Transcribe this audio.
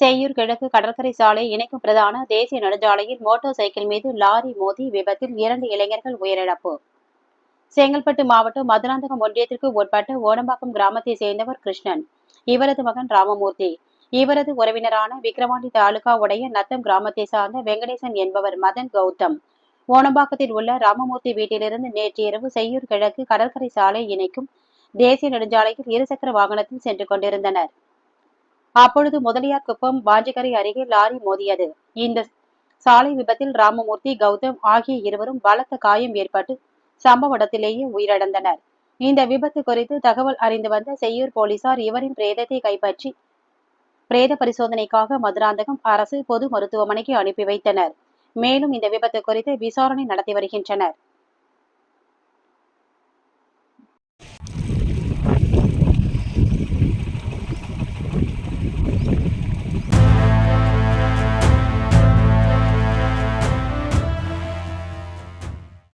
செய்யூர் கிழக்கு கடற்கரை சாலை இணைக்கும் பிரதான தேசிய நெடுஞ்சாலையில் மோட்டார் சைக்கிள் மீது லாரி மோதி விபத்தில் இரண்டு இளைஞர்கள் உயிரிழப்பு. செங்கல்பட்டு மாவட்டம் மதுராந்தகம் ஒன்றியத்திற்கு உட்பட்ட ஓடம்பாக்கம் கிராமத்தை சேர்ந்தவர் கிருஷ்ணன் இவரது மகன் ராமமூர்த்தி. இவரது உறவினரான விக்கிரவாண்டி தாலுகா உடைய நத்தம் கிராமத்தை சார்ந்த வெங்கடேசன் என்பவர் மதன் கௌதம். ஓணம்பாக்கத்தில் உள்ள ராமமூர்த்தி வீட்டிலிருந்து நேற்று இரவு செய்யூர் கிழக்கு கடற்கரை சாலை இணைக்கும் தேசிய நெடுஞ்சாலையில் இருசக்கர வாகனத்தில் சென்று கொண்டிருந்தனர். அப்பொழுது முதலியார் குப்பம் வாஞ்சிக்கரை அருகே லாரி மோதியது. இந்த சாலை விபத்தில் ராமமூர்த்தி கௌதம் ஆகிய இருவரும் பலத்த காயம் ஏற்பட்டு சம்பவ இடத்திலேயே உயிரிழந்தனர். இந்த விபத்து குறித்து தகவல் அறிந்து வந்த செய்யூர் போலீசார் இவரின் பிரேதத்தை கைப்பற்றி பிரேத பரிசோதனைக்காக மதுராந்தகம் அரசு பொது மருத்துவமனைக்கு அனுப்பி வைத்தனர். மேலும் இந்த விபத்து குறித்து விசாரணை நடத்தி வருகின்றனர்.